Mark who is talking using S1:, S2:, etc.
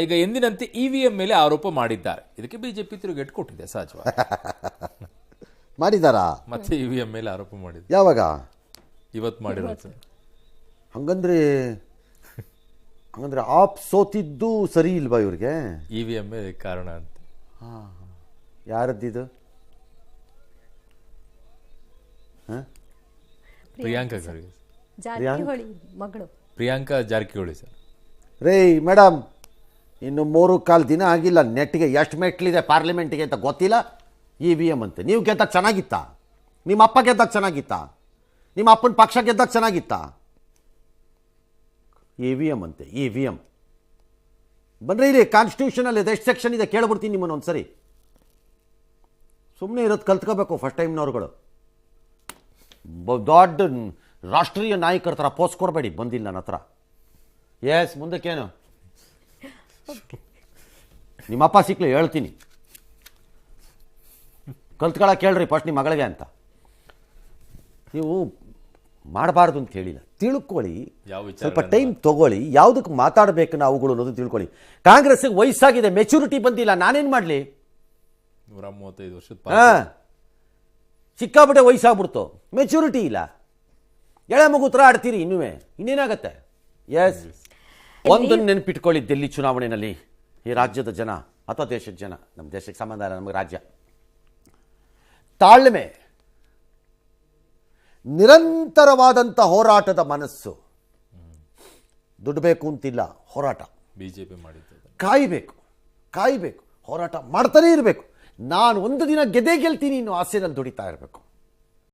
S1: ಈಗ ಎಂದಿನಂತೆ ಇವಿಎಂ ಮೇಲೆ ಆರೋಪ ಮಾಡಿದ್ದಾರೆ. ಇದಕ್ಕೆ ಬಿಜೆಪಿ ತಿರುಗೇಟು ಕೊಟ್ಟಿದೆ ಸಹಜವಾಗಿ.
S2: ಮಾಡಿದಾರಾ?
S1: ಮತ್ತೆ ಇವಿಎಂ ಮೇಲೆ ಆರೋಪ ಮಾಡಿದ್ರು
S2: ಯಾವಾಗ?
S1: ಇವತ್ತು ಮಾಡಿರೋದು
S2: ಹಂಗಂದ್ರೆ ಹಂಗಂದ್ರೆ ಆಪ್ ಸೋತಿದ್ದು ಸರಿ ಇಲ್ವಾ ಇವ್ರಿಗೆ?
S1: ಇವಿಎಂ ಕಾರಣ ಅಂತ.
S2: ಯಾರದ್ದಿದು?
S1: ಪ್ರಿಯಾಂಕಾ ಖರ್ಗೆ.
S3: ಜಾರಕಿಹೊಳಿ ಮಗಳು.
S1: ಪ್ರಿಯಾಂಕಾ ಜಾರಕಿಹೊಳಿ ಸರ್.
S2: ರೇ ಮೇಡಮ್ ಇನ್ನು ಮೂರು ಕಾಲು ದಿನ ಆಗಿಲ್ಲ ನೆಟ್ಗೆ ಎಷ್ಟು ಮೆಟ್ಲಿದೆ ಪಾರ್ಲಿಮೆಂಟ್ಗೆ ಅಂತ ಗೊತ್ತಿಲ್ಲ. ಇ ವಿ ಎಂ ಅಂತೆ. ನೀವು ಗೆದ್ದಾಗ ಚೆನ್ನಾಗಿತ್ತಾ? ನಿಮ್ಮ ಅಪ್ಪ ಗೆದ್ದಾಗ ಚೆನ್ನಾಗಿತ್ತಾ? ನಿಮ್ಮ ಅಪ್ಪನ ಪಕ್ಷ ಗೆದ್ದಾಗ ಚೆನ್ನಾಗಿತ್ತಾ? ಇ ವಿ ಎಂ ಅಂತೆ ಇ ವಿ ಎಂ ಬಂದರೆ ಇಲ್ಲಿ ಕಾನ್ಸ್ಟಿಟ್ಯೂಷನಲ್ಲಿ ಇದೆ, ಎಷ್ಟು ಸೆಕ್ಷನ್ ಇದೆ ಕೇಳ್ಬಿಡ್ತೀನಿ ನಿಮ್ಮನ್ನು ಒಂದ್ಸರಿ. ಸುಮ್ಮನೆ ಇರೋದು ಕಲ್ತ್ಕೋಬೇಕು ಫಸ್ಟ್ ಟೈಮ್ನವ್ರುಗಳು ದೊಡ್ಡ ರಾಷ್ಟ್ರೀಯ ನಾಯಕರ ಥರ ಪೋಸ್ ಕೊಡಬೇಡಿ, ಬಂದಿಲ್ಲ ನನ್ನ ಹತ್ರ. ಎಸ್ ಮುಂದಕ್ಕೇನು? ನಿಮ್ಮಪ್ಪ ಸಿಕ್ಲಿ ಹೇಳ್ತೀನಿ. ಕಲ್ತ್ಕೊಳಕ್ಕೆ ಕೇಳ್ರಿ ಫಸ್ಟ್ ನಿಮ್ಮ ಮಗಳಿಗೆ ಅಂತ. ನೀವು ಮಾಡಬಾರ್ದು ಅಂತ ಹೇಳಿಲ್ಲ. ತಿಳ್ಕೊಳ್ಳಿ. ಸ್ವಲ್ಪ ಟೈಮ್ ತಗೊಳ್ಳಿ. ಯಾವುದಕ್ಕೆ ಮಾತಾಡಬೇಕು ನಾವುಗಳು ಅನ್ನೋದು ತಿಳ್ಕೊಳ್ಳಿ. ಕಾಂಗ್ರೆಸ್ಗೆ ವಯಸ್ಸಾಗಿದೆ ಮೆಚುರಿಟಿ ಬಂದಿಲ್ಲ ನಾನೇನು ಮಾಡಲಿ?
S1: ನೂರ ಮೂವತ್ತೈದು ವರ್ಷದ
S2: ಹಾಂ. ಸಿಕ್ಕಾಪಟ್ಟೆ ವಯಸ್ಸಾಗ್ಬಿಡ್ತು. ಮೆಚುರಿಟಿ ಇಲ್ಲ. ಎಳೆ ಮಗು ಥರ ಆಡ್ತೀರಿ ಇನ್ನೂ ಇನ್ನೇನಾಗತ್ತೆ? ಎಸ್ ಒಂದನ್ನು ನೆನಪಿಟ್ಕೊಳ್ಳಿ ಡೆಲ್ಲಿ ಚುನಾವಣೆಯಲ್ಲಿ ಈ ರಾಜ್ಯದ ಜನ ಅಥವಾ ದೇಶದ ಜನ. ನಮ್ಮ ದೇಶಕ್ಕೆ ಸಂಬಂಧ ಇಲ್ಲ ನಮಗೆ ರಾಜ್ಯ. ತಾಳ್ಮೆ ನಿರಂತರವಾದಂಥ ಹೋರಾಟದ ಮನಸ್ಸು. ದುಡ್ಡು ಬೇಕು ಅಂತಿಲ್ಲ ಹೋರಾಟ.
S1: ಬಿಜೆಪಿ ಮಾಡಿದ್ದು
S2: ಕಾಯಬೇಕು ಕಾಯಬೇಕು ಹೋರಾಟ ಮಾಡ್ತಾನೇ ಇರಬೇಕು. ನಾನು ಒಂದು ದಿನ ಗೆದೆ ಗೆಲ್ತೀನಿ ಇನ್ನು ಆಸೆನಲ್ಲಿ ದುಡಿತಾ ಇರಬೇಕು.